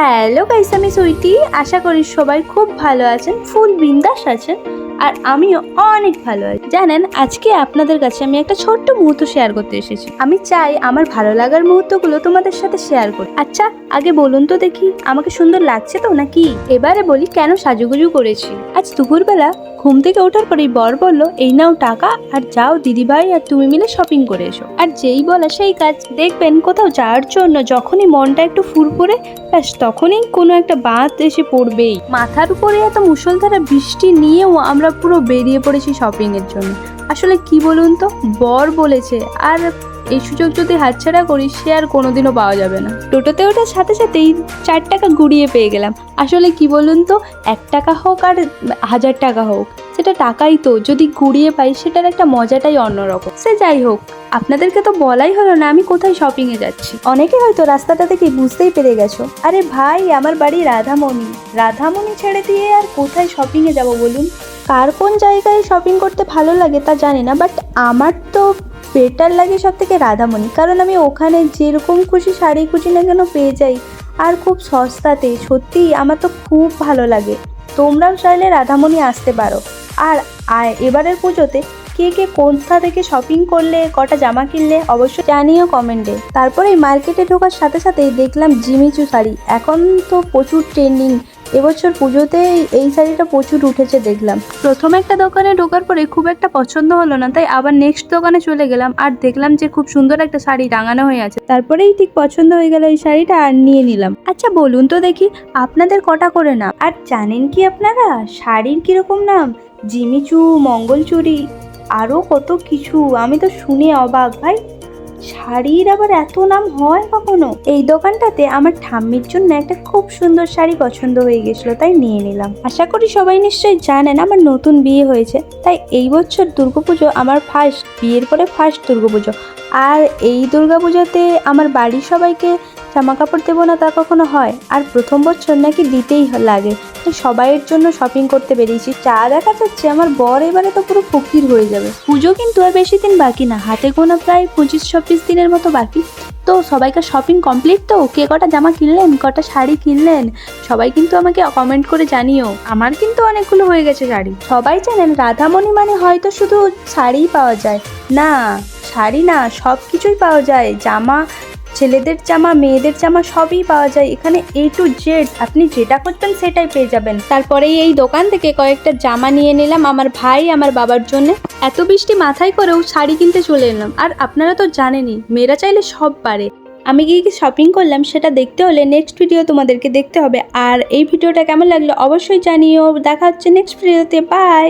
Hello guys আমি সুইটি। আশা করি সবাই খুব ভালো আছেন ফুল বিন্দাস আছেন। আর আমিও অনেক ভালো আছি। জানেন, আজকে আপনাদের কাছে আমি একটা ছোট্ট মুহূর্ত শেয়ার করতে এসেছি। আমি চাই আমার ভালো লাগার মুহূর্তগুলো তোমাদের সাথে শেয়ার করি। আচ্ছা আগে বলুন তো দেখি, আমাকে সুন্দর লাগছে তো নাকি? এবারে বলি কেন সাজুগুজু করেছি। আজ দুপুরবেলা ঘুম থেকে ওঠার পরেই বর বলল, এই নাও টাকা আর যাও দিদিভাই আর তুমি মিলে শপিং করে এসো। আর যেই বলা সেই কাজ, দেখবেন কোথাও যাওয়ার জন্য যখনই মনটা একটু ফুরফুরে, ব্যাস তখনই কোনো একটা বাঁধ এসে পড়বেই। মাথার উপরে এত মুষলধারা বৃষ্টি নিয়েও আমরা পুরো বেরিয়ে পড়েছি শপিং এর জন্য। আসলে কি বলুন তো? বর বলেছে, আর এই সুযোগ যদি হাতছাড়া করি সে আর কোনোদিনও পাওয়া যাবে না। টোটোতে ওঠার সাথে সাথেই চার টাকা গুড়িয়ে পেয়ে গেলাম। আসলে কি বলুন তো, এক টাকা হোক আর হাজার টাকা হোক, সেটা টাকাই তো। যদি গুড়িয়ে পাই, সেটার একটা মজাটাই অন্যরকম। সে যাই হোক, আপনাদেরকে তো বলাই হলো না আমি কোথায় শপিং এ যাচ্ছি। অনেকে হয়তো রাস্তাটা থেকে বুঝতেই পেরে গেছো। আরে ভাই, আমার বাড়ি রাধামণি। রাধামণি ছেড়ে দিয়ে আর কোথায় শপিং এ যাব বলুন? কার কোন জায়গায় শপিং করতে ভালো লাগে তা জানি না বাট আমার তো বেটার লাগে সব থেকে রাধামণি। কারণ আমি ওখানে যেরকম খুশি শাড়ি খুশি না কেন পেয়ে যাই। আর খুব সস্তাতে সত্যি আমার তো খুব ভালো লাগে। তোমরাও চাইলে রাধামণি আসতে পারো। আর আর এবারের পুজোতে কে কে কোথা থেকে শপিং করলে, কটা জামা কিনলে অবশ্যই জানিও কমেন্টে তারপরে মার্কেটে ঢোকার সাথে সাথেই দেখলাম জিমিচু শাড়ি। এখন তো প্রচুর ট্রেন্ডিং এবছর পুজোতে এই শাড়িটা প্রচুর উঠেছে দেখলাম। প্রথম একটা দোকানে ঢোকার পরে খুব একটা পছন্দ হলো না, তাই আবার নেক্সট দোকানে চলে গেলাম আর দেখলাম যে খুব সুন্দর একটা শাড়ি টাঙানো হয়ে আছে। তারপরেই ঠিক পছন্দ হয়ে গেল এই শাড়িটা আর নিয়ে নিলাম। আচ্ছা বলুন তো দেখি, আপনাদের কটা করে নাম? আর জানেন কি আপনারা? শাড়ির কীরকম নাম? জিমিচু মঙ্গলচুরি আরও কত কিছু। আমি তো শুনে অবাক, ভাই। শাড়ির আবার এত নাম হয় কখনো? এই দোকানটাতে আমার ঠাম্মির জন্য একটা খুব সুন্দর শাড়ি পছন্দ হয়ে গেছিল, তাই নিয়ে নিলাম। আশা করি সবাই নিশ্চয়ই জানেন, আমার নতুন বিয়ে হয়েছে। তাই এই বছর দুর্গাপুজো আমার ফার্স্ট বিয়ের পরে ফার্স্ট দুর্গাপুজো। আর এই দুর্গাপুজোতে আমার বাড়ির সবাইকে জামা কাপড় দেবো না তা কখনো হয়? আর প্রথম বছর নাকি দিতেই লাগে। তো সবাইয়ের জন্য শপিং করতে বেরিয়েছি। চা দেখা যাচ্ছে আমার বর এবারে তো পুরো ফকির হয়ে যাবে। পুজো কিন্তু আর বেশি দিন বাকি না। হাতে গোনা প্রায় পঁচিশ ছাব্বিশ দিনের মতো বাকি। তো সবাইকার শপিং কমপ্লিট তো? কে কটা জামা কিনলেন? কটা শাড়ি কিনলেন? সবাই কিন্তু আমাকে কমেন্ট করে জানিও। আমার কিন্তু অনেকগুলো হয়ে গেছে শাড়ি। সবাই জানেন রাধামণি মানে হয়তো শুধু শাড়িই পাওয়া যায়। না। শাড়ি না সব কিছুই পাওয়া যায়। জামা, ছেলেদের জামা, মেয়েদের জামা সবই পাওয়া যায়। এখানে এ টু জেড আপনি যেটা করবেন সেটাই পেয়ে যাবেন। তারপরেই এই দোকান থেকে কয়েকটা জামা নিয়ে নিলাম আমার ভাই আমার বাবার জন্য। এত বৃষ্টি মাথায় করেও শাড়ি কিনতে চলে এলাম। আর আপনারা তো জানেনই, মেয়েরা চাইলে সব পারে। আমি গিয়ে কি শপিং করলাম সেটা দেখতে হলে নেক্সট ভিডিও তোমাদেরকে দেখতে হবে। আর এই ভিডিওটা কেমন লাগল অবশ্যই জানিও। দেখা হচ্ছে নেক্সট ভিডিওতে বাই